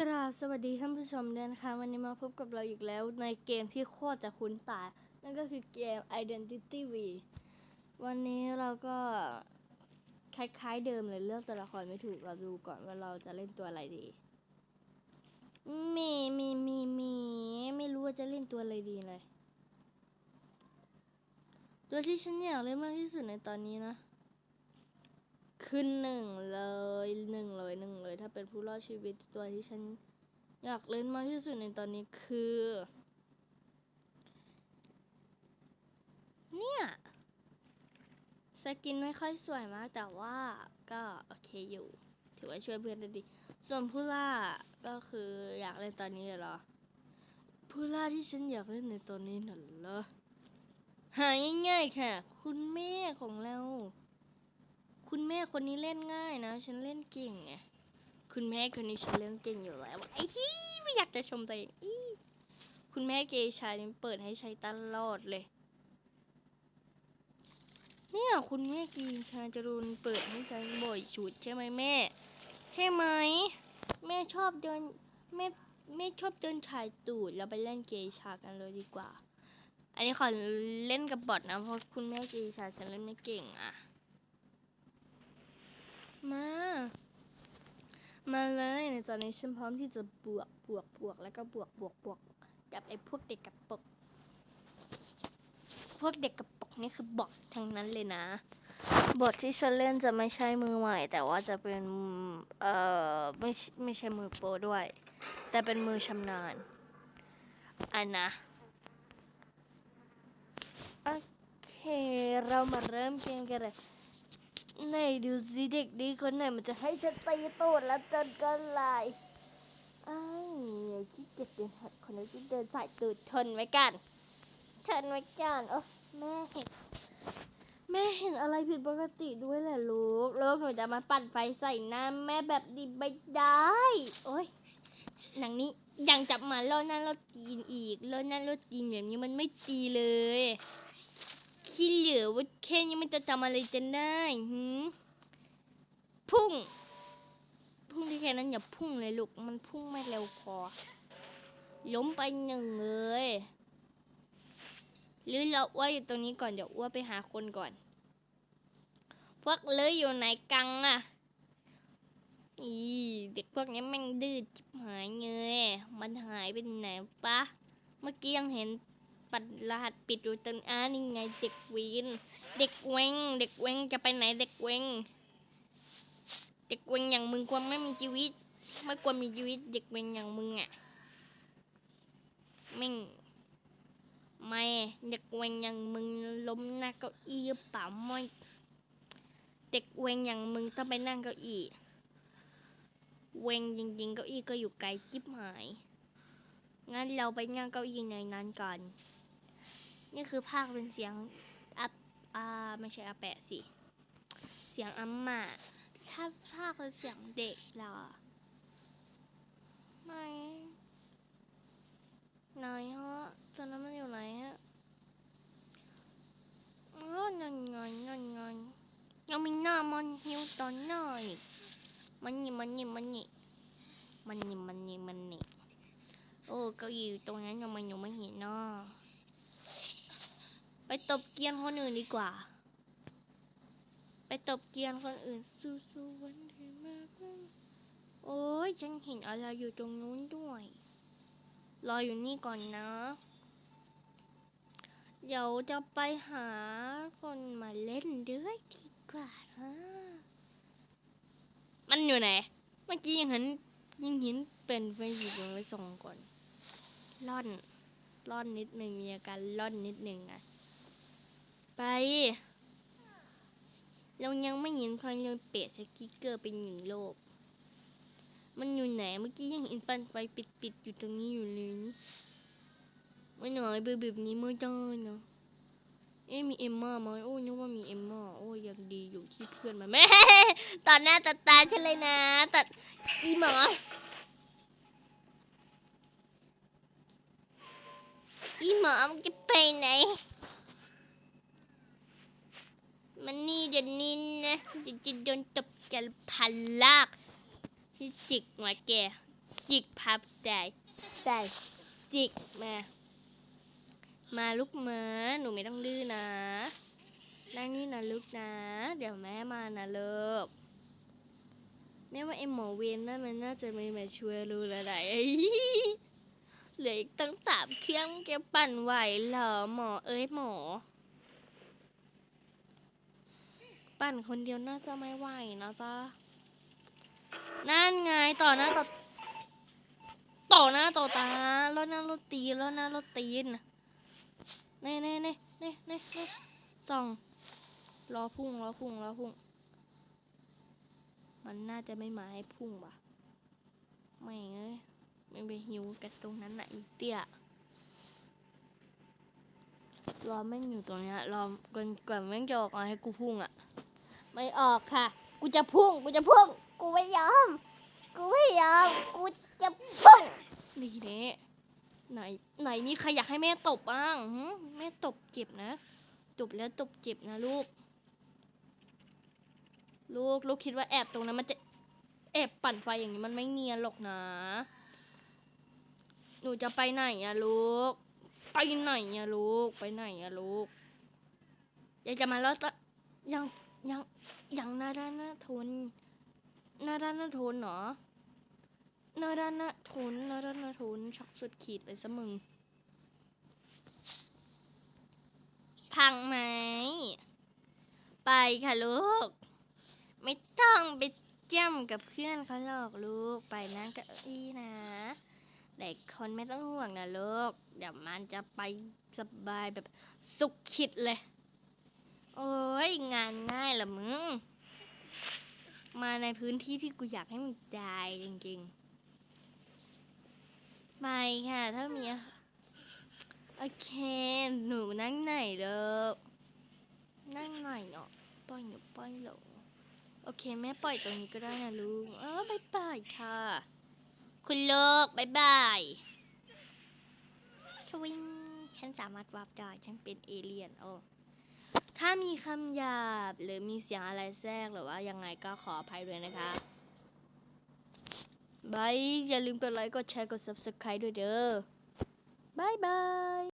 กราบสวัสดีท่านผู้ชมด้วยนะคะวันนี้มาพบกับเราอีกแล้วในเกมที่โคตรจะคุ้นตา นั่นก็คือเกม Identity V วันนี้เราก็คล้ายๆเดิมเลยเลือกตัวละครไม่ถูกเราดูก่อนว่าเราจะเล่นตัวอะไรดี มีมีมีมีไม่รู้ว่าจะเล่นตัวอะไรดีเลย ตัวที่ฉันอยากเล่นมากที่สุดในตอนนี้นะ ขึ้นหนึ่งเลยหนึ่งเลยหนึ่ง เป็นผู้รอดชีวิตตัวที่ฉันอยากเล่นมากที่สุดในตอนนี้คือ เนี่ยสกินไม่ค่อยสวยมากแต่ว่าก็โอเคอยู่ ถือว่าช่วยเพื่อนได้ดี ส่วนผู้ล่าก็คืออยากเล่นตอนนี้เลยเหรอ ผู้ล่าที่ฉันอยากเล่นในตอนนี้น่ะเหรอ หาง่ายๆค่ะ คุณแม่ของเรา คุณแม่คนนี้เล่นง่ายนะ ฉันเล่นเก่งไง คุณแม่คนนี้ฉันเล่นเก่งอยู่แล้วไอ้ฮีไม่อยากจะชมตัวเองอีคุณแม่เกชานี่เปิดให้ใช้ตลอดเลย เนี่ยคุณแม่เกชาจะรุนเปิดให้ใช้บ่อยชุดใช่ไหมแม่ ใช่ไหมแม่ชอบเดินแม่แม่ชอบเดินถ่ายตูดเราไปเล่นเกชากันเลยดีกว่า อันนี้ขอเล่นกับบอทนะเพราะคุณแม่เกชาฉันเล่นไม่เก่งอะ มา มา เลยในตอนนี้ฉันพร้อมที่จะบวกบวกบวกแล้วก็บวกบวกบวกกับไอ้พวกเด็กกระปกพวกเด็กกระปกนี่คือบอททั้งนั้นเลยนะ บทที่ฉันเล่นจะไม่ใช่มือใหม่ แต่ว่าจะเป็นเอ่อไม่ไม่ใช่มือโปรด้วย แต่เป็นมือชำนาญอันนะโอเคเรามาเริ่มเกมกันเลย ไหนดูสิเด็กดีคนไหนมันจะให้ฉันตีตูดแล้วจนกันลายไอ้ายขี้เกียจเดินหัดคนนี้ที่เดินสายตูดทนไว้กันทนไว้กันโอ้แม่เห็นแม่เห็นอะไรผิดปกติด้วยแหละลูกล้วหนูจะมาปั่นไฟใส่หน้าแม่แบบดีไม่ได้ โอ้ยหนังนี้ยังจับหมาล่อหน้าล่อตีนอีกล่อหน้าล่อตีนแบบนี้มันไม่ตีเลย ขี้เหลือว่าแค่นี้มันจะทำอะไรจะได้หืมพุ่ง พุ่งที่แค่นั้นอย่าพุ่งเลยลูก มันพุ่งไม่เร็วพอ ล้มไปหนึ่งเลยหรือเราอ้วอยู่ตรงนี้ก่อนเดี๋ยวอ้วไปหาคนก่อน พวกเลยอยู่ไหนกังอะอีเด็กพวกนี้แม่งดื้อจิบหายเงยมันหายไปไหนปะ เมื่อกี้ยังเห็น ปัดรหัสปิดอยู่ตรงอ่านี่ไงเด็กวินเด็กเวงเด็กเวงจะไปไหนเด็กเวงเด็กเวงอย่างมึงควรไม่มีชีวิต ไม่ควรมีชีวิต เด็กเวงอย่างมึงอะไม่งไม่เด็กเวงอย่างมึงล้มหน้าเก้าอี้หรือเปล่าไม่เด็กเวงอย่างมึงต้องไปนั่งเก้าอี้เวงจริงๆเก้าอี้ก็อยู่ไกลจิ๊บหาย งั้นเราไปนั่งเก้าอี้ในนั้นก่อน นี่คือภาคเป็นเสียงอัปอ่าไม่ใช่อาแปะสิ เสียงอัมมาถ้าภาคเป็นเสียงเด็กล่ะไม่ไหนฮะตอนนั้นมันอยู่ไหนฮะอ๋อนั่นไงนั่นไงยังมีหน้ามันหิวตอนหน้าอีกมันนี่มันนี่มันนี่มันนี่มันนี่มันนี่โอ้เก้าอี้อยู่ตรงนั้นทำไมหนูไม่เห็นเนาะ ไปตบเกียนคนอื่นดีกว่า ไปตบเกียนคนอื่นสู้สู้วันที่มากกว่าโอ้ยฉันเห็นอะไรอยู่ตรงนู้นด้วย รออยู่นี่ก่อนนะ เดี๋ยวจะไปหาคนมาเล่นด้วยดีกว่านะมันอยู่ไหน เมื่อกี้ยังเห็นยังเห็นเป็นไฟอยู่ตรงไว้ส่งก่อนล่อนล่อนนิดหนึ่งมีอาการล่อนนิดหนึ่งอะ ไป เรายังไม่เห็นใครเลยเปะสกิกเกอร์เป็นหนึ่งโลก มันอยู่ไหนเมื่อกี้ยังเห็นปันไฟปิดๆอยู่ตรงนี้อยู่เลยไม่หน่อยเบอร์แบบนี้ไม่ได้นะเอ๊ะมีเอมม่าไหมโอ้ยนึกว่ามีเอมม่าโอ้ยยังดีอยู่ที่เพื่อนมาแม่ตอนหน้าตัดตาฉันเลยนะตัดอีหมออีหมอมันจะไปไหน มันนี่เดี๋ยวนี้นะจะจะโดนตบจะพันลากที่จิกหัวแกจิกพับใจใส่จิกมา มาลูกหมาหนูไม่ต้องดื้อนะนั่งนี่นะลูกนะ เดี๋ยวแม่มานะเลิกแม่ว่าไอหมอเวนนั่นมันน่าจะไม่มาช่วยรู้อะไรเหลืออีกตั้งสามเครื่องแกปั่นไหวเหรอหมอเอ้ยหมอ ปั่นคนเดียวน่าจะไม่ไหวนะจ๊ะ นั่นไงต่อหน้าต่อต่อหน้าต่อตาแล้วหน้ารถตีแล้วหน้ารถตีนเน่เน่เน่เน่เน่เน่ส่องรอพุ่งรอพุ่งรอพุ่ง มันน่าจะไม่มาให้พุ่งว่ะ ไม่เอ้ยไม่ไปหิวกันตรงนั้นน่ะอีเตี้ยรอแม่งอยู่ตรงเนี้ยรอก่อนก่อนแม่งจะออกมาให้กูพุ่งอะ ไม่ออกค่ะ กูจะพุ่ง กูจะพุ่ง กูไม่ยอม กูไม่ยอม กูจะพุ่งนี่เน่ไหน ไหนมีใครอยากให้แม่ตบบ้างแม่ตบเจ็บนะ ตบแล้วตบเจ็บนะลูก ลูก ลูกคิดว่าแอบตรงนั้นมันจะแอบปั่นไฟอย่างนี้มันไม่เนียนหรอกนะ หนูจะไปไหนอะลูก ไปไหนอะลูก ไปไหนอะลูก อยากจะมาแล้วยัง ยังยังนาด้านาทนนาด้านาทนเหรอนาดานาทนนาดานาทนช็อกสุดขีดเลยสมึง พังไหม ไปค่ะลูก ไม่ต้องไปจ้ำกับเพื่อนเขาหรอกลูก ไปนั่งเกับอี้นะเด็กคนไม่ต้องห่วงนะลูก เดี๋ยวมันจะไปสบายแบบสุขขิดเลย โอ้ยงานง่ายละมึง มาในพื้นที่ที่กูอยากให้มึงตายจริงๆ ไปค่ะ ถ้ามีโอเค หนูนั่งไหนเด้อนั่งไหนเนาะปล่อยหนูปล่อยหรอโอเค แม่ปล่อยตรงนี้ก็ได้นะลูกเออบายบายค่ะ คุณลูกบายบายชวิงฉันสามารถวาร์ปได้ฉันเป็นเอเลี่ยนโอ้ ถ้ามีคำหยาบหรือมีเสียงอะไรแทรกหรือว่ายังไงก็ขออภัยด้วยนะคะบายอย่าลืมกดไลค์ กดแชร์ กด subscribe ด้วยเด้อบายบาย